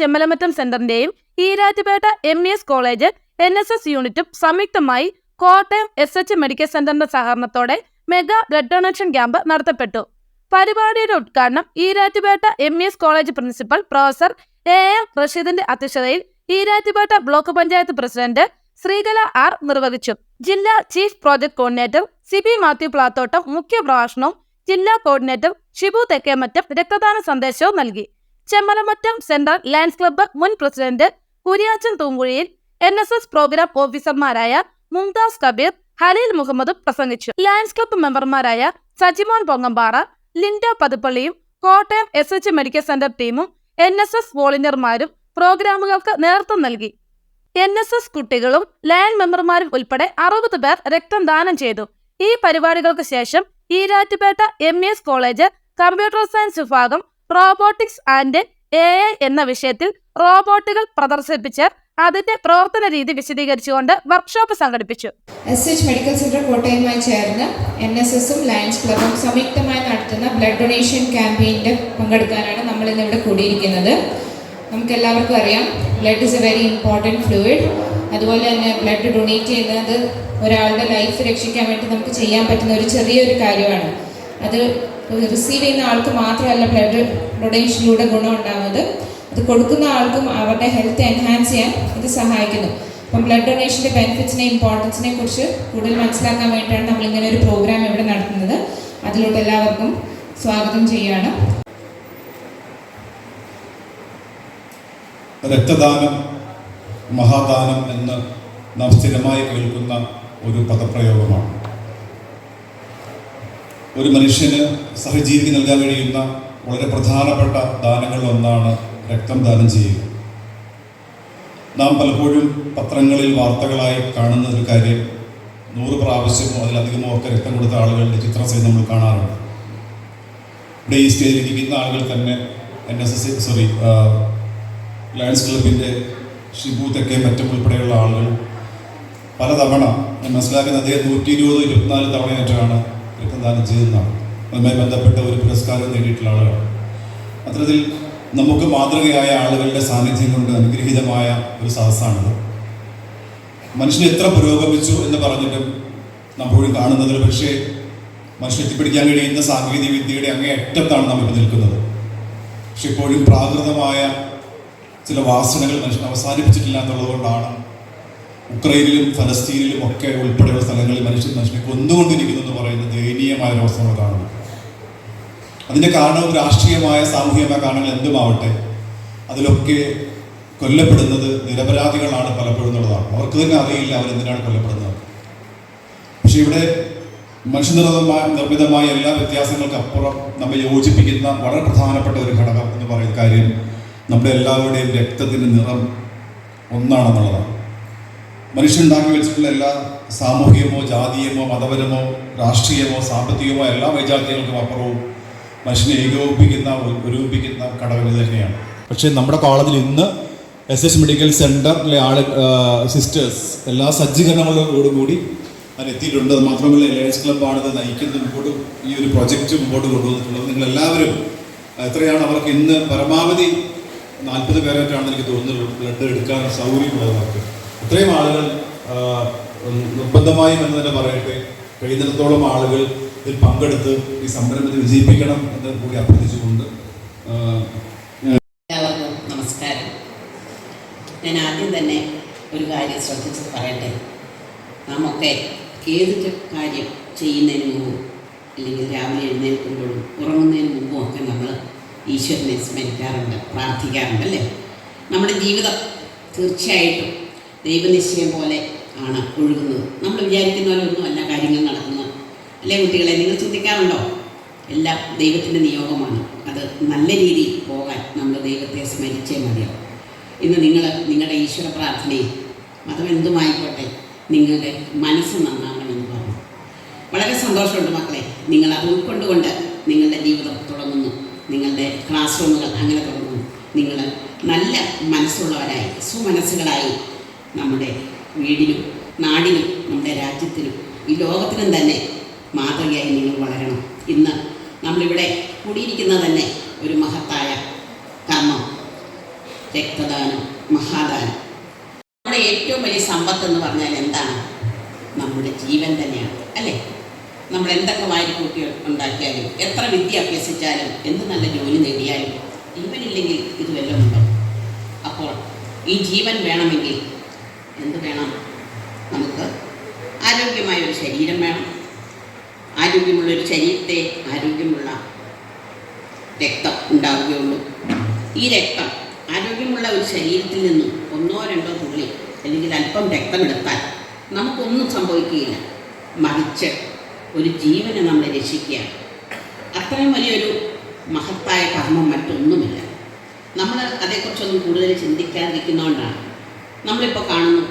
Chemmalamattam സെന്ററിന്റെയും Erattupetta M E S college N S S യൂണിറ്റും സംയുക്തമായി Kottayam S H medical സെന്ററിന്റെ സഹകരണത്തോടെ മെഗാ ബ്ലഡ് ഡൊണേഷൻ ക്യാമ്പ് നടത്തപ്പെട്ടു. പരിപാടിയുടെ ഉദ്ഘാടനം Erattupetta M E S college principal professor A M റഷീദിന്റെ അധ്യക്ഷതയിൽ Erattupetta block panchayat president Sreekala R നിർവഹിച്ചു. ജില്ലാ chief project coordinator Sibi Mathew Plathottam മുഖ്യ പ്രഭാഷണവും ജില്ലാ കോർഡിനേറ്റർ ഷിബു തെക്കേമറ്റം രക്തദാന സന്ദേശവും നൽകി. ചെമ്മലമറ്റം സെൻട്രൽ ലയൻസ് ക്ലബ്ബ് മുൻ president Kuriachan Thoonkuzhiyil N S S programme ഓഫീസർമാരായ മുംതാസ് കബീർ ഹലീൽ മുഹമ്മദ് പ്രസംഗിച്ചു. ലയൻസ് ക്ലബ്ബ് മെമ്പർമാരായ Sajimon Pongampara Linda പതുപ്പള്ളിയും Kottayam S H medical centre ടീമും എൻ എസ് എസ് വോളണ്ടിയർമാരും പ്രോഗ്രാമുകൾക്ക് നേതൃത്വം നൽകി. എൻ എസ് എസ് കുട്ടികളും ലയൺ മെമ്പർമാരും ഉൾപ്പെടെ അറുപത് പേർ രക്തം ദാനം ചെയ്തു. ഈ പരിപാടികൾക്ക് ശേഷം Erattupetta M S college computer science വിഭാഗം റോബോട്ടിക്സ് ആൻഡ് എ ഐ എന്ന വിഷയത്തിൽ റോബോട്ടുകൾ പ്രദർശിപ്പിച്ച് അതിന്റെ പ്രവർത്തന രീതി വിശദീകരിച്ചുകൊണ്ട് വർക്ക്ഷോപ്പ് സംഘടിപ്പിച്ചു. എസ് എച്ച് മെഡിക്കൽ സെന്റർ കോട്ടയവുമായി ചേർന്ന് എൻ എസ് എസും ലയൺസ് ക്ലബും സംയുക്തമായി നടത്തുന്ന ബ്ലഡ് ഡൊണേഷൻ ക്യാമ്പയിന്റെ പങ്കെടുക്കാനാണ് നമ്മൾ ഇന്ന് ഇവിടെ കൂടിയിരിക്കുന്നത്. നമുക്ക് എല്ലാവർക്കും അറിയാം blood is a very important fluid അതുപോലെ തന്നെ ബ്ലഡ് ഡൊണേറ്റ് ചെയ്യുന്നത് ഒരാളുടെ ലൈഫ് രക്ഷിക്കാൻ വേണ്ടി നമുക്ക് ചെയ്യാൻ പറ്റുന്ന ഒരു ചെറിയൊരു കാര്യമാണ്. അത് റിസീവ് ചെയ്യുന്ന ആൾക്ക് മാത്രമല്ല ബ്ലഡ് ഡൊണേഷനിലൂടെ ഗുണം ഉണ്ടാകുന്നത് അത് കൊടുക്കുന്ന ആൾക്കും അവരുടെ ഹെൽത്ത് എൻഹാൻസ് ചെയ്യാൻ ഇത് സഹായിക്കുന്നു. അപ്പം ബ്ലഡ് ഡൊണേഷന്റെ ബെനിഫിറ്റ്സിനെ ഇമ്പോർട്ടൻസിനെ കുറിച്ച് കൂടുതൽ മനസ്സിലാക്കാൻ വേണ്ടിയിട്ടാണ് നമ്മൾ ഇങ്ങനെ ഒരു പ്രോഗ്രാം ഇവിടെ നടത്തുന്നത്. അതിലോട്ട് എല്ലാവർക്കും സ്വാഗതം ചെയ്യുകയാണ്. രക്തദാനം മഹാദാനം എന്ന് നാം സ്ഥിരമായി കേൾക്കുന്ന ഒരു പദപ്രയോഗമാണ്. ഒരു മനുഷ്യന് സഹജീവിക്ക് നൽകാൻ കഴിയുന്ന വളരെ പ്രധാനപ്പെട്ട ദാനങ്ങളിൽ ഒന്നാണ് രക്തം ദാനം ചെയ്യുക. നാം പലപ്പോഴും പത്രങ്ങളിൽ വാർത്തകളായി കാണുന്ന ഒരു കാര്യം നൂറ് പ്രാവശ്യമോ അതിലധികമോ ഒക്കെ രക്തം കൊടുത്ത ആളുകളുടെ ചിത്രം സഹിതം നമ്മൾ കാണാറുണ്ട്. ഇവിടെ ഈ സ്റ്റേജിൽ ഇരിക്കുന്ന ആളുകൾ തന്നെ N S S sorry Lions ക്ലബിന്റെ ഷിബു തെക്കേ മറ്റും ഉൾപ്പെടെയുള്ള ആളുകൾ പലതവണ മനസ്സിലാക്കുന്ന അദ്ദേഹം നൂറ്റി ഇരുപത് ഇരുപത്തിനാല് തവണയായിട്ടാണ് രക്തദാനം ചെയ്യുന്നതാണ് അതുമായി ബന്ധപ്പെട്ട ഒരു പുരസ്കാരം നേടിയിട്ടുള്ള ആളുകളാണ് അത്തരത്തിൽ നമുക്ക് മാതൃകയായ ആളുകളുടെ സാന്നിധ്യം കൊണ്ട് അനുഗ്രഹീതമായ ഒരു സദസ്സാണിത്. മനുഷ്യൻ എത്ര പുരോഗമിച്ചു എന്ന് പറഞ്ഞിട്ടും നമ്മളും കാണുന്നതിൽ പക്ഷേ മനുഷ്യൻ എത്തിപ്പിടിക്കാൻ കഴിയുന്ന സാങ്കേതിക വിദ്യയുടെ അങ്ങേ അറ്റത്താണ് നാം ഇപ്പോൾ നിൽക്കുന്നത്. പക്ഷെ ഇപ്പോഴും പ്രാകൃതമായ ചില വാസനകൾ മനുഷ്യൻ അവസാനിപ്പിച്ചിട്ടില്ല എന്നുള്ളതുകൊണ്ടാണ് ഉക്രൈനിലും ഫലസ്തീനിലും ഒക്കെ ഉൾപ്പെടെയുള്ള സ്ഥലങ്ങളിൽ മനുഷ്യൻ മനുഷ്യനെ കൊന്നുകൊണ്ടിരിക്കുന്നു എന്ന് പറയുന്ന ദയനീയമായ ഒരു അവസ്ഥ കാണുന്നു അതിന്റെ കാരണവും രാഷ്ട്രീയമായ സാമൂഹികമായ കാരണങ്ങൾ എന്തുമാവട്ടെ അതിലൊക്കെ കൊല്ലപ്പെടുന്നത് നിരപരാധികളാണ് പലപ്പോഴും എന്നുള്ളതാണ്. അവർക്ക് തന്നെ അറിയില്ല അവരെന്തിനാണ് കൊല്ലപ്പെടുന്നത്. പക്ഷെ ഇവിടെ മനുഷ്യനിർമ്മിതമായ നിർമ്മിതമായ എല്ലാ വ്യത്യാസങ്ങൾക്കപ്പുറം നമ്മെ യോജിപ്പിക്കുന്ന വളരെ പ്രധാനപ്പെട്ട ഒരു ഘടകം എന്ന് പറയുന്ന കാര്യം നമ്മുടെ എല്ലാവരുടെയും രക്തത്തിന്റെ നിറം ഒന്നാണെന്നുള്ളതാണ്. മനുഷ്യനുണ്ടാക്കി വെച്ചിട്ടുള്ള എല്ലാ സാമൂഹികമോ ജാതീയമോ മതപരമോ രാഷ്ട്രീയമോ സാമ്പത്തികമോ എല്ലാ വൈജാത്യങ്ങൾക്കും അപ്പുറവും മനുഷ്യനെ ഏകോപിപ്പിക്കുന്ന ഒരുമിപ്പിക്കുന്ന ഘടകം തന്നെയാണ്. പക്ഷേ നമ്മുടെ കോളേജിൽ ഇന്ന് എസ് എസ് മെഡിക്കൽ സെന്ററിലെ ആൾ സിസ്റ്റേഴ്സ് എല്ലാ സജ്ജീകരണങ്ങളോടും കൂടി അതിനെത്തിയിട്ടുണ്ട് അത് മാത്രമല്ല ലയൺസ് ക്ലബ്ബാണ് ഇത് നയിക്കുന്നത്. മുമ്പോട്ട് ഈ ഒരു പ്രൊജക്റ്റ് മുമ്പോട്ട് കൊണ്ടുവന്നിട്ടുള്ളത്. നിങ്ങളെല്ലാവരും എത്രയാണ് അവർക്ക് ഇന്ന് പരമാവധി നാൽപ്പത് പേരായിട്ടാണ് എനിക്ക് തോന്നുന്നത്. ബ്ലഡ് എടുക്കാൻ സൗകര്യമുള്ളവർക്ക് ഇത്രയും ആളുകൾ നിർബന്ധമായും എന്ന് തന്നെ പറയട്ടെ കഴിയുന്നിടത്തോളം ആളുകൾ ഇതിൽ പങ്കെടുത്ത് ഈ സംരംഭത്തെ വിജയിപ്പിക്കണം എന്ന് കൂടി അഭ്യർത്ഥിച്ചുകൊണ്ട് എല്ലാവർക്കും നമസ്കാരം. ഞാൻ ആദ്യം തന്നെ ഒരു കാര്യം ശ്രദ്ധിച്ച് പറയട്ടെ. നാമൊക്കെ ഏത് കാര്യം ചെയ്യുന്നതിന് മുമ്പും അല്ലെങ്കിൽ രാവിലെ എഴുന്നേൽക്കുമ്പോഴും ഉറങ്ങുന്നതിന് മുമ്പും ഒക്കെ നമ്മൾ ഈശ്വരനെ സ്മരിക്കാറുണ്ട് പ്രാർത്ഥിക്കാറുണ്ട് അല്ലേ? നമ്മുടെ ജീവിതം തീർച്ചയായിട്ടും ദൈവനിശ്ചയം പോലെ ആണ് ഒഴുകുന്നത്. നമ്മൾ വിചാരിക്കുന്ന പോലെ ഒന്നുമല്ല കാര്യങ്ങൾ നടക്കുന്നത്. അല്ലേ കുട്ടികളെ നിങ്ങൾ ചിന്തിക്കാറുണ്ടോ എല്ലാം ദൈവത്തിന്റെ നിയോഗമാണ്. അത് നല്ല രീതിയിൽ പോകാൻ നമ്മൾ ദൈവത്തെ സ്മരിച്ചേ മതിയാവും. ഇന്ന് നിങ്ങൾ നിങ്ങളുടെ ഈശ്വര പ്രാർത്ഥനയെ മതം എന്തുമായിക്കോട്ടെ നിങ്ങളുടെ മനസ്സ് നന്നാവണമെന്ന് പറഞ്ഞു. വളരെ സന്തോഷമുണ്ട് മക്കളെ. നിങ്ങൾ അത് ഉൾക്കൊണ്ടുകൊണ്ട് നിങ്ങളുടെ ജീവിതം തുടങ്ങുന്നു. നിങ്ങളുടെ ക്ലാസ് റൂമുകൾ അങ്ങനെ തുടങ്ങുന്നു. നിങ്ങൾ നല്ല മനസ്സുള്ളവരായി സുമനസ്സുകളായി നമ്മുടെ വീടിനും നാടിനും നമ്മുടെ രാജ്യത്തിനും ഈ ലോകത്തിനും തന്നെ മാതൃകയായി നിങ്ങൾ വളരണം. ഇന്ന് നമ്മളിവിടെ കൂടിയിരിക്കുന്നത് തന്നെ ഒരു മഹത്തായ കർമ്മം രക്തദാനം മഹാദാനം. നമ്മുടെ ഏറ്റവും വലിയ സമ്പത്ത് എന്ന് പറഞ്ഞാൽ എന്താണ്? നമ്മുടെ ജീവൻ തന്നെയാണ് അല്ലേ? നമ്മൾ എന്തൊക്കെ വാരിക്കൂട്ടി ഉണ്ടാക്കിയാലും എത്ര വിദ്യ അഭ്യസിച്ചാലും എന്ത് നല്ല ജോലി നേടിയാലും ജീവനില്ലെങ്കിൽ ഇത് വല്ലതുണ്ടോ അപ്പോൾ ഈ ജീവൻ വേണമെങ്കിൽ എന്ത് വേണം? നമുക്ക് ആരോഗ്യമായ ഒരു ശരീരം വേണം. ആരോഗ്യമുള്ള ഒരു ശരീരത്തെ ആരോഗ്യമുള്ള രക്തം ഉണ്ടാവുകയുള്ളൂ. ഈ രക്തം ആരോഗ്യമുള്ള ഒരു ശരീരത്തിൽ നിന്നും ഒന്നോ രണ്ടോ തുള്ളി അല്ലെങ്കിൽ അല്പം രക്തമെടുത്താൽ നമുക്കൊന്നും സംഭവിക്കുകയില്ല. മറിച്ച് ഒരു ജീവനെ നമ്മൾ രക്ഷിക്കുക. അത്രയും വലിയൊരു മഹത്തായ കർമ്മം മറ്റൊന്നുമില്ല. നമ്മൾ അതേക്കുറിച്ചൊന്നും കൂടുതൽ ചിന്തിക്കാതിരിക്കുന്നതുകൊണ്ടാണ് നമ്മളിപ്പോൾ കാണുന്നു.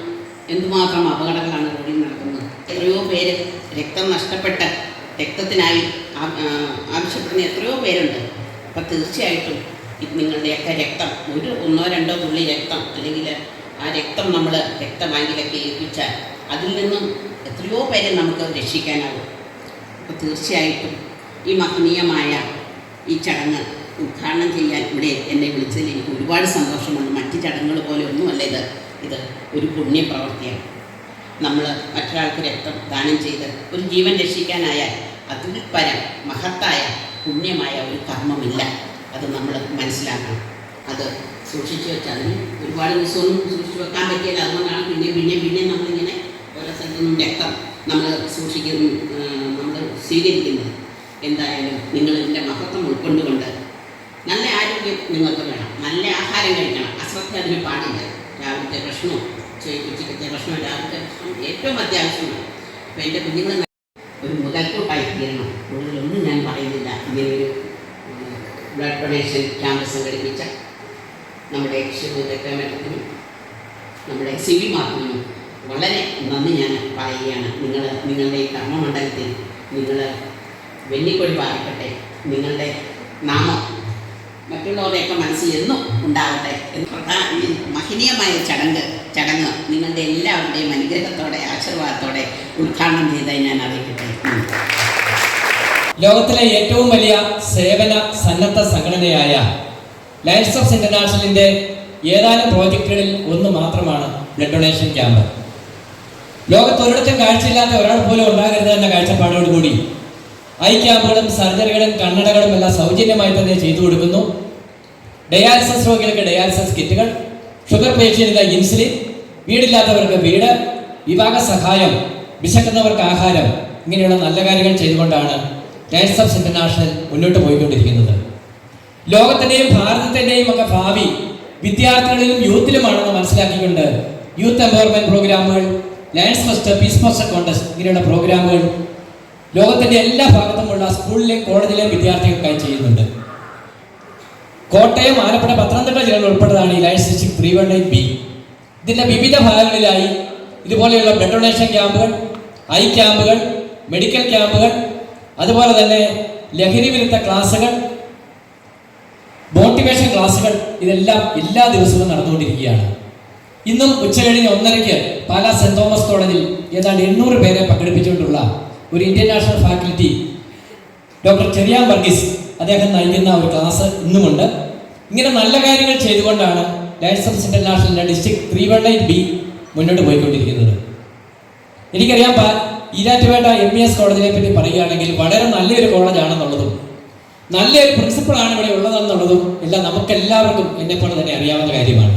എന്തുമാത്രം അപകടങ്ങളാണ് റോഡിൽ നടക്കുന്നത്? എത്രയോ പേര് രക്തം നഷ്ടപ്പെട്ട് രക്തത്തിനായി ആവശ്യപ്പെടുന്ന എത്രയോ പേരുണ്ട്. അപ്പം തീർച്ചയായിട്ടും ഇത് നിങ്ങളുടെയൊക്കെ രക്തം ഒരു ഒന്നോ രണ്ടോ തുള്ളി രക്തം അല്ലെങ്കിൽ ആ രക്തം നമ്മൾ രക്തബാങ്കിലൊക്കെ ഏൽപ്പിച്ചാൽ അതിൽ നിന്നും എത്രയോ പേരെ നമുക്ക് രക്ഷിക്കാനാവും അപ്പോൾ തീർച്ചയായിട്ടും ഈ മഹനീയമായ ഈ ചടങ്ങ് ഉദ്ഘാടനം ചെയ്യാൻ ഇവിടെ എന്നെ വിളിച്ചതിൽ എനിക്ക് ഒരുപാട് സന്തോഷമുണ്ട്. മറ്റ് ചടങ്ങുകൾ പോലെ ഒന്നുമല്ല ഇത്. ഇത് ഒരു പുണ്യപ്രവൃത്തിയാണ് നമ്മൾ മറ്റൊരാൾക്ക് രക്തം ദാനം ചെയ്ത് ഒരു ജീവൻ രക്ഷിക്കാനായാൽ അതിൽ പരം മഹത്തായ പുണ്യമായ ഒരു കർമ്മമില്ല. അത് നമ്മൾ മനസ്സിലാക്കണം. അത് സൂക്ഷിച്ചു വെച്ചാൽ ഒരുപാട് ദിവസമൊന്നും സൂക്ഷിച്ചു വെക്കാൻ പറ്റിയില്ല. അതുകൊണ്ടാണ് പിന്നെ പിന്നെ പിന്നെ നമ്മളിങ്ങനെ ഓരോ സ്ഥലത്തു നിന്നും രക്തം നമ്മൾ സൂക്ഷിക്കുന്നു നമ്മൾ സ്വീകരിക്കുന്നത്. എന്തായാലും നിങ്ങൾ ഇതിന്റെ മഹത്വം ഉൾക്കൊണ്ടുകൊണ്ട് നല്ല ആരോഗ്യം നിങ്ങൾക്ക് വേണം. നല്ല ആഹാരം കഴിക്കണം. അശ്രദ്ധ അതിന് പാടില്ല. രാവിലത്തെ ഭക്ഷണവും ഉച്ച- ഉച്ചക്കത്തെ ഭക്ഷണവും രാവിലത്തെ ഭക്ഷണവും ഏറ്റവും അത്യാവശ്യമാണ് അപ്പോൾ എന്റെ കുഞ്ഞുങ്ങൾ ഒരു മുതൽക്കൂട്ടായി തീരണം. കൂടുതലൊന്നും ഞാൻ പറയുന്നില്ല. ഇങ്ങനെ ഒരു ബ്ലഡ് ഡൊണേഷൻ ക്യാമ്പ് സംഘടിപ്പിച്ച നമ്മുടെ ശിവരക്തമേറ്റത്തിനും നമ്മുടെ സിവി മാർക്കിനും വളരെ നന്ദി ഞാൻ പറയുകയാണ്. നിങ്ങൾ നിങ്ങളുടെ ഈ കർമ്മമണ്ഡലത്തിൽ നിങ്ങൾ വെന്നിക്കൊഴി പാലിക്കട്ടെ നിങ്ങളുടെ നാമം മറ്റുള്ളവരുടെയൊക്കെ മനസ്സിൽ എന്നും ഉണ്ടാവട്ടെ എന്ന് മഹനീയമായ ചടങ്ങ് ചടങ്ങ് നിങ്ങളുടെ എല്ലാവരുടെയും അനുഗ്രഹത്തോടെ ആശീർവാദത്തോടെ ഉദ്ഘാടനം ചെയ്തായി ഞാൻ അറിയിക്കട്ടെ. ലോകത്തിലെ ഏറ്റവും വലിയ സേവന സന്നദ്ധ സംഘടനയായ ലയൻസ് ഓഫ് ഇന്റർനാഷണലിന്റെ ഏതാനും പ്രോജക്റ്റുകളിൽ ഒന്ന് മാത്രമാണ് ബ്ലഡ് ഡൊണേഷൻ ക്യാമ്പ് ലോകത്ത് ഒരിടത്തും കാഴ്ചയില്ലാത്ത ഒരാൾ പോലും ഉണ്ടാകരുത് എന്ന കാഴ്ചപ്പാടോടുകൂടി ഐ ക്യാമ്പുകളും സർജറികളും കണ്ണടകളും എല്ലാം സൗജന്യമായി തന്നെ ചെയ്തു കൊടുക്കുന്നു. ഡയാലിസിസ് രോഗികൾക്ക് ഡയാലിസിസ് കിറ്റുകൾ ഷുഗർ പേഷ്യന്റിന് ഇൻസുലിൻ വീടില്ലാത്തവർക്ക് വീട് വിവാഹ സഹായം വിശക്കുന്നവർക്ക് ആഹാരം ഇങ്ങനെയുള്ള നല്ല കാര്യങ്ങൾ ചെയ്തുകൊണ്ടാണ് ലയൻസ് ഓഫ് ഇന്റർനാഷണൽ മുന്നോട്ട് പോയിക്കൊണ്ടിരിക്കുന്നത്. ലോകത്തിന്റെയും ഭാരതത്തിന്റെയും ഒക്കെ ഭാവി വിദ്യാർത്ഥികളിലും യൂത്തിലുമാണെന്ന് മനസ്സിലാക്കിക്കൊണ്ട് യൂത്ത് എംപവർമെന്റ് പ്രോഗ്രാമുകൾ Lions first peace first contest ഇങ്ങനെയുള്ള പ്രോഗ്രാമുകൾ ലോകത്തിന്റെ എല്ലാ ഭാഗത്തുമുള്ള സ്കൂളിലെയും കോളേജിലെയും വിദ്യാർത്ഥികൾക്കായി ചെയ്യുന്നുണ്ട്. കോട്ടയം ആലപ്പുഴ പത്തനംതിട്ട ജില്ലകൾ ഉൾപ്പെട്ടതാണ് ഈ ലൈഫ് ഡിസ്ട്രിക്ട് ത്രീ വൺ ബി. ഇതിന്റെ വിവിധ ഭാഗങ്ങളിലായി ഇതുപോലെയുള്ള ബ്ലഡ് ഡൊണേഷൻ ക്യാമ്പുകൾ ഐ ക്യാമ്പുകൾ മെഡിക്കൽ ക്യാമ്പുകൾ അതുപോലെ തന്നെ ലഹരി വിരുദ്ധ ക്ലാസ്സുകൾ മോട്ടിവേഷൻ ക്ലാസ്സുകൾ ഇതെല്ലാം എല്ലാ ദിവസവും നടന്നുകൊണ്ടിരിക്കുകയാണ്. ഇന്നും ഉച്ചകഴിഞ്ഞ് ഒന്നരയ്ക്ക് പാലാ സെന്റ് തോമസ് കോളേജിൽ ഏതാണ്ട് എണ്ണൂറ് പേരെ പങ്കെടുപ്പിച്ചുകൊണ്ടുള്ള ഒരു Indian national faculty doctor Cherian Varghese അദ്ദേഹം നൽകുന്ന ഒരു ക്ലാസ് ഇന്നുമുണ്ട്. ഇങ്ങനെ നല്ല കാര്യങ്ങൾ ചെയ്തുകൊണ്ടാണ് lines of ഇന്റർനാഷണലിന്റെ district three one eight B മുന്നോട്ട് പോയിക്കൊണ്ടിരിക്കുന്നത്. എനിക്കറിയാം ഈരാറ്റുപേട്ട എം ഇ എസ് കോളേജിനെ പറ്റി പറയുകയാണെങ്കിൽ വളരെ നല്ലൊരു കോളേജാണെന്നുള്ളതും നല്ലൊരു പ്രിൻസിപ്പളാണ് ഇവിടെ ഉള്ളതെന്നുള്ളതും എല്ലാം നമുക്കെല്ലാവർക്കും എന്നെപ്പോലെ തന്നെ അറിയാവുന്ന കാര്യമാണ്.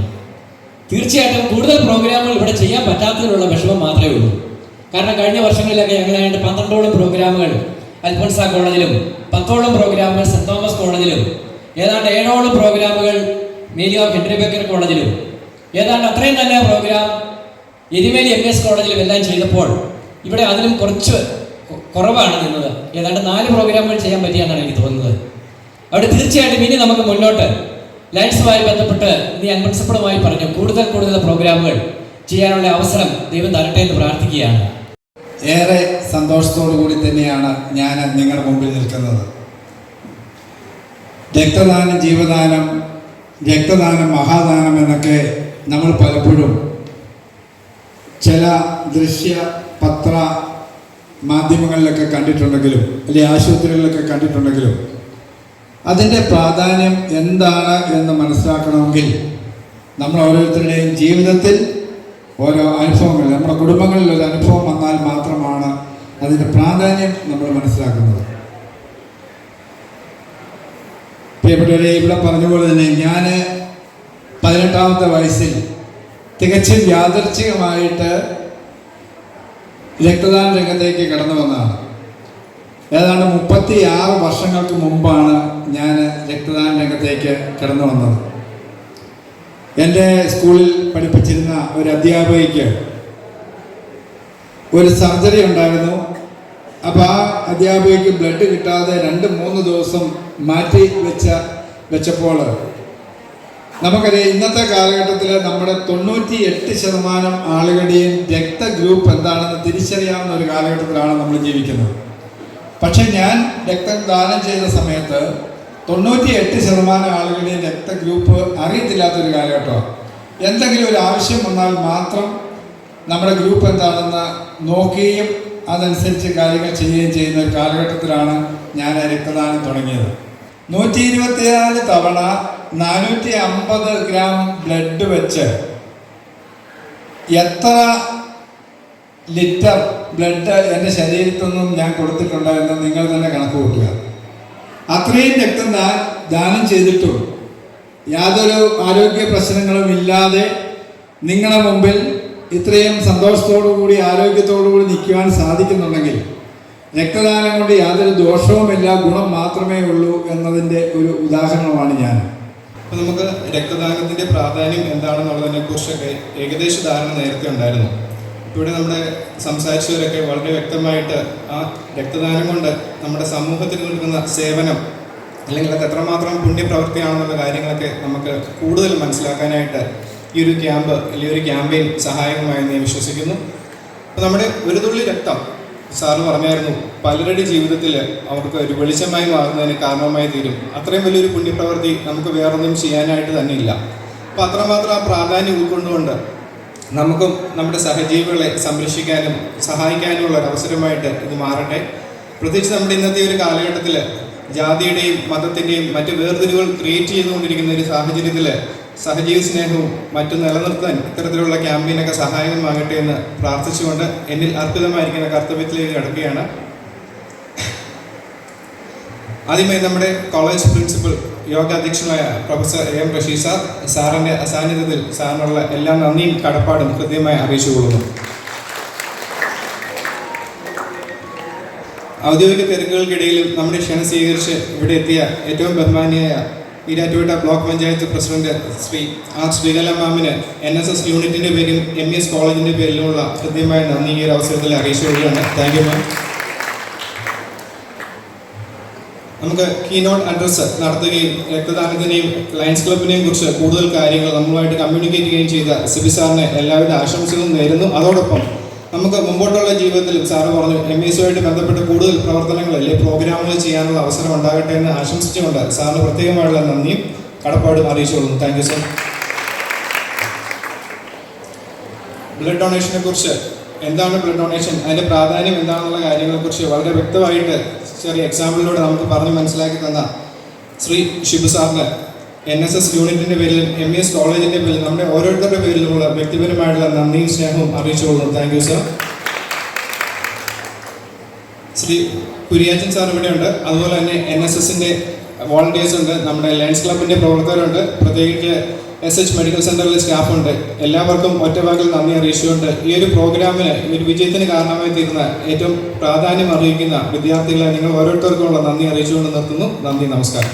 തീർച്ചയായിട്ടും കൂടുതൽ പ്രോഗ്രാമുകൾ ഇവിടെ ചെയ്യാൻ പറ്റാത്തതിലുള്ള വിഷമം മാത്രമേ ഉള്ളൂ. കാരണം കഴിഞ്ഞ വർഷങ്ങളിലൊക്കെ ഞങ്ങൾ ഏതാണ്ട് പന്ത്രണ്ടോളം പ്രോഗ്രാമുകൾ അൽഫോൺസ കോളേജിലും പത്തോളം പ്രോഗ്രാമുകൾ സെന്റ് തോമസ് കോളേജിലും ഏതാണ്ട് ഏഴോളം പ്രോഗ്രാമുകൾ മേരി ഓഫ് ഹെൻറി ബേക്കർ കോളേജിലും ഏതാണ്ട് അത്രയും നല്ല പ്രോഗ്രാം എരിമേലി എം എസ് കോളേജിലും എല്ലാം ചെയ്തപ്പോൾ ഇവിടെ അതിലും കുറച്ച് കുറവാണ് നിന്നത്. ഏതാണ്ട് നാല് പ്രോഗ്രാമുകൾ ചെയ്യാൻ പറ്റിയെന്നാണ് എനിക്ക് തോന്നുന്നത്. അവിടെ തീർച്ചയായിട്ടും ഇനി നമുക്ക് മുന്നോട്ട് ലൈൻസുമായി ബന്ധപ്പെട്ട് ഇനി അൺപ്രിൻസിപ്പിളുമായി പറഞ്ഞു കൂടുതൽ കൂടുതൽ പ്രോഗ്രാമുകൾ ചെയ്യാനുള്ള അവസരം ദൈവം തരട്ടെ എന്ന് പ്രാർത്ഥിക്കുകയാണ്. ഏറെ സന്തോഷത്തോടു കൂടി തന്നെയാണ് ഞാൻ നിങ്ങളുടെ മുമ്പിൽ നിൽക്കുന്നത്. രക്തദാനം ജീവദാനം രക്തദാനം മഹാദാനം എന്നൊക്കെ നമ്മൾ പലപ്പോഴും ചില ദൃശ്യ പത്ര മാധ്യമങ്ങളിലൊക്കെ കണ്ടിട്ടുണ്ടെങ്കിലും അല്ലെങ്കിൽ ആശുപത്രികളിലൊക്കെ കണ്ടിട്ടുണ്ടെങ്കിലും അതിന്റെ പ്രാധാന്യം എന്താണ് എന്ന് മനസ്സിലാക്കണമെങ്കിൽ നമ്മൾ ഓരോരുത്തരുടെയും ജീവിതത്തിൽ ഓരോ അനുഭവങ്ങൾ നമ്മുടെ കുടുംബങ്ങളിൽ ഒരു അനുഭവം വന്നാൽ മാത്രമാണ് അതിന്റെ പ്രാധാന്യം നമ്മൾ മനസ്സിലാക്കുന്നത്. പ്രിയപ്പെട്ടവരെ ഇവിടെ പറഞ്ഞപോലെ തന്നെ ഞാൻ പതിനെട്ടാമത്തെ വയസ്സിൽ തികച്ചും യാദർച്ഛികമായിട്ട് രക്തദാന രംഗത്തേക്ക് കടന്നു വന്നതാണ്. ഏതാണ്ട് മുപ്പത്തി ആറ് വർഷങ്ങൾക്ക് മുമ്പാണ് ഞാൻ രക്തദാന രംഗത്തേക്ക് കടന്നു വന്നത്. എന്റെ സ്കൂളിൽ പഠിപ്പിച്ചിരുന്ന ഒരു അധ്യാപകയ്ക്ക് ഒരു സർജറി ഉണ്ടായിരുന്നു. അപ്പോൾ ആ അധ്യാപകയ്ക്ക് ബ്ലഡ് കിട്ടാതെ രണ്ട് മൂന്ന് ദിവസം മാറ്റി വെച്ച വെച്ചപ്പോൾ നമുക്കറിയാം ഇന്നത്തെ കാലഘട്ടത്തിൽ നമ്മുടെ തൊണ്ണൂറ്റി എട്ട് ശതമാനം ആളുകളുടെയും രക്തഗ്രൂപ്പ് എന്താണെന്ന് തിരിച്ചറിയാവുന്ന ഒരു കാലഘട്ടത്തിലാണ് നമ്മൾ ജീവിക്കുന്നത്. പക്ഷെ ഞാൻ രക്തം ദാനം ചെയ്ത സമയത്ത് തൊണ്ണൂറ്റി എട്ട് ശതമാനം ആളുകളുടെയും രക്തഗ്രൂപ്പ് അറിയത്തില്ലാത്തൊരു കാലഘട്ടമാണ് എന്തെങ്കിലും ഒരു ആവശ്യം വന്നാൽ മാത്രം നമ്മുടെ ഗ്രൂപ്പ് എന്താണെന്ന് നോക്കുകയും അതനുസരിച്ച് കാര്യങ്ങൾ ചെയ്യുകയും ചെയ്യുന്ന ഒരു കാലഘട്ടത്തിലാണ് ഞാൻ രക്തദാനം തുടങ്ങിയത്. നൂറ്റി ഇരുപത്തിനാല് തവണ നാനൂറ്റി അമ്പത് ഗ്രാം ബ്ലഡ് വെച്ച് എത്ര ലിറ്റർ ബ്ലഡ് എന്റെ ശരീരത്തിൽ നിന്നും ഞാൻ കൊടുത്തിട്ടുണ്ട് എന്ന് നിങ്ങൾ തന്നെ കണക്ക് കൂട്ടുക. അത്രയും രക്തം ദാനം ചെയ്തിട്ടും യാതൊരു ആരോഗ്യ പ്രശ്നങ്ങളും ഇല്ലാതെ നിങ്ങളെ മുമ്പിൽ ഇത്രയും സന്തോഷത്തോടു കൂടി ആരോഗ്യത്തോടു കൂടി നിൽക്കുവാൻ സാധിക്കുന്നുണ്ടെങ്കിൽ രക്തദാനം കൊണ്ട് യാതൊരു ദോഷവുമില്ല ഗുണം മാത്രമേ ഉള്ളൂ എന്നതിന്റെ ഒരു ഉദാഹരണമാണ് ഞാൻ. അപ്പം നമുക്ക് രക്തദാനത്തിന്റെ പ്രാധാന്യം എന്താണെന്നുള്ളതിനെ കുറിച്ചൊക്കെ ഏകദേശ ധാരണ നേരത്തെ ഉണ്ടായിരുന്നു. ഇവിടെ നമ്മുടെ സംസാരിച്ചവരൊക്കെ വളരെ വ്യക്തമായിട്ട് ആ രക്തദാനം കൊണ്ട് നമ്മുടെ സമൂഹത്തിന് നൽകുന്ന സേവനം അല്ലെങ്കിൽ അത് എത്രമാത്രം പുണ്യപ്രവൃത്തിയാണെന്നുള്ള കാര്യങ്ങളൊക്കെ നമുക്ക് കൂടുതൽ മനസ്സിലാക്കാനായിട്ട് ഈ ഒരു ക്യാമ്പ് അല്ലെങ്കിൽ ഒരു ക്യാമ്പയിൻ സഹായകമായെന്ന് ഞാൻ വിശ്വസിക്കുന്നു. അപ്പോൾ നമ്മുടെ ഒരു തുള്ളി രക്തം സാറ് പറഞ്ഞായിരുന്നു പലരുടെ ജീവിതത്തിൽ അവർക്ക് ഒരു വെളിച്ചമായി മാറുന്നതിന് കാരണമായി തീരും. അത്രയും വലിയൊരു പുണ്യപ്രവൃത്തി നമുക്ക് വേറൊന്നും ചെയ്യാനായിട്ട് തന്നെ ഇല്ല അപ്പോൾ അത്രമാത്രം ആ പ്രാധാന്യം ഉൾക്കൊണ്ടുകൊണ്ട് നമുക്കും നമ്മുടെ സഹജീവികളെ സംരക്ഷിക്കാനും സഹായിക്കാനുമുള്ള ഒരു അവസരമായിട്ട് ഇത് മാറട്ടെ. പ്രത്യേകിച്ച് നമ്മുടെ ഇന്നത്തെ ഒരു കാലഘട്ടത്തിൽ ജാതിയുടെയും മതത്തിന്റെയും മറ്റ് വേർതിരിവുകൾ ക്രിയേറ്റ് ചെയ്തുകൊണ്ടിരിക്കുന്ന ഒരു സാഹചര്യത്തിൽ സഹജീവി സ്നേഹവും മറ്റും നിലനിർത്താൻ ഇത്തരത്തിലുള്ള ക്യാമ്പയിനൊക്കെ സഹായകമാകട്ടെ എന്ന് പ്രാർത്ഥിച്ചുകൊണ്ട് എന്നിൽ അർപ്പിതമായിരിക്കുന്ന കർത്തവ്യത്തിലേക്ക് കടക്കുകയാണ്. ആദ്യമായി നമ്മുടെ കോളേജ് പ്രിൻസിപ്പൽ യോഗ അധ്യക്ഷനായ professor A M Rasheed sir സാറിന്റെ അസാന്നിധ്യത്തിൽ സാറിനുള്ള എല്ലാ നന്ദിയും കടപ്പാടും ഹൃദ്യമായി അറിയിച്ചുകൊള്ളുന്നു ഔദ്യോഗിക തിരക്കുകൾക്കിടയിലും നമ്മുടെ ക്ഷണം സ്വീകരിച്ച് ഇവിടെ എത്തിയ ഏറ്റവും ബഹുമാനിയായ Erattupetta block panchayat president Shri R Sreekala മാമിന് എൻ എസ് എസ് യൂണിറ്റിന്റെ പേരിലും എം എസ് കോളേജിന്റെ പേരിലുമുള്ള ഹൃദ്യമായ നന്ദി ഈ ഒരു അവസരത്തിൽ അറിയിച്ചുകൊള്ളുകയാണ് താങ്ക് യു മാം നമുക്ക് കീനോട്ട് അഡ്രസ്സ് നടത്തുകയും രക്തദാനത്തിനെയും ലയൻസ് ക്ലബിനെയും കുറിച്ച് കൂടുതൽ കാര്യങ്ങൾ നമ്മളുമായിട്ട് കമ്മ്യൂണിക്കേറ്റ് ചെയ്യുകയും ചെയ്ത സിബി സാറിനെ എല്ലാവരുടെ ആശംസകളും നേരുന്നു. അതോടൊപ്പം നമുക്ക് മുമ്പോട്ടുള്ള ജീവിതത്തിൽ സാറ് പറഞ്ഞു എം എസ് ആയിട്ട് ബന്ധപ്പെട്ട് കൂടുതൽ പ്രവർത്തനങ്ങൾ അല്ലെങ്കിൽ പ്രോഗ്രാമുകൾ ചെയ്യാനുള്ള അവസരം ഉണ്ടാകട്ടെ എന്ന് ആശംസിച്ചുകൊണ്ട് സാറിന് പ്രത്യേകമായുള്ള നന്ദിയും കടപ്പാടും അറിയിച്ചുകൊള്ളുന്നു. താങ്ക് യു സർ ബ്ലഡ് ഡൊണേഷനെ കുറിച്ച് എന്താണ് ബ്ലഡ് ഡൊണേഷൻ അതിന്റെ പ്രാധാന്യം എന്താണെന്നുള്ള കാര്യങ്ങളെക്കുറിച്ച് വളരെ വ്യക്തമായിട്ട് ചെറിയ എക്സാമ്പിളിലൂടെ നമുക്ക് പറഞ്ഞ് മനസ്സിലാക്കി തന്ന. ശ്രീ ഷിബു സാറിന് എൻ എസ് എസ് യൂണിറ്റിന്റെ പേരിലും എം എസ് കോളേജിന്റെ പേരിലും നമ്മുടെ ഓരോരുത്തരുടെ പേരിലുമുള്ള വ്യക്തിപരമായിട്ടുള്ള നന്ദിയും സ്നേഹവും അറിയിച്ചുകൊള്ളുന്നു thank you sir Shri Kuriachan sir ഇവിടെയുണ്ട്. അതുപോലെ തന്നെ എൻ എസ് എസിന്റെ വോളണ്ടിയേഴ്സ് ഉണ്ട്. നമ്മുടെ ലയൺസ് ക്ലബിന്റെ പ്രവർത്തകരുണ്ട്. പ്രത്യേകിച്ച് എസ് എച്ച് മെഡിക്കൽ സെന്ററിലെ സ്റ്റാഫുണ്ട്. എല്ലാവർക്കും ഒറ്റവാക്കിൽ നന്ദി അറിയിച്ചുകൊണ്ട് ഈ ഒരു പ്രോഗ്രാമിന് ഒരു വിജയത്തിന് കാരണമായി തീർന്ന ഏറ്റവും പ്രാധാന്യം അറിയിക്കുന്ന വിദ്യാർത്ഥികളെ നിങ്ങൾ ഓരോരുത്തർക്കുമുള്ള നന്ദി അറിയിച്ചുകൊണ്ട് നിർത്തുന്നു. നന്ദി നമസ്കാരം.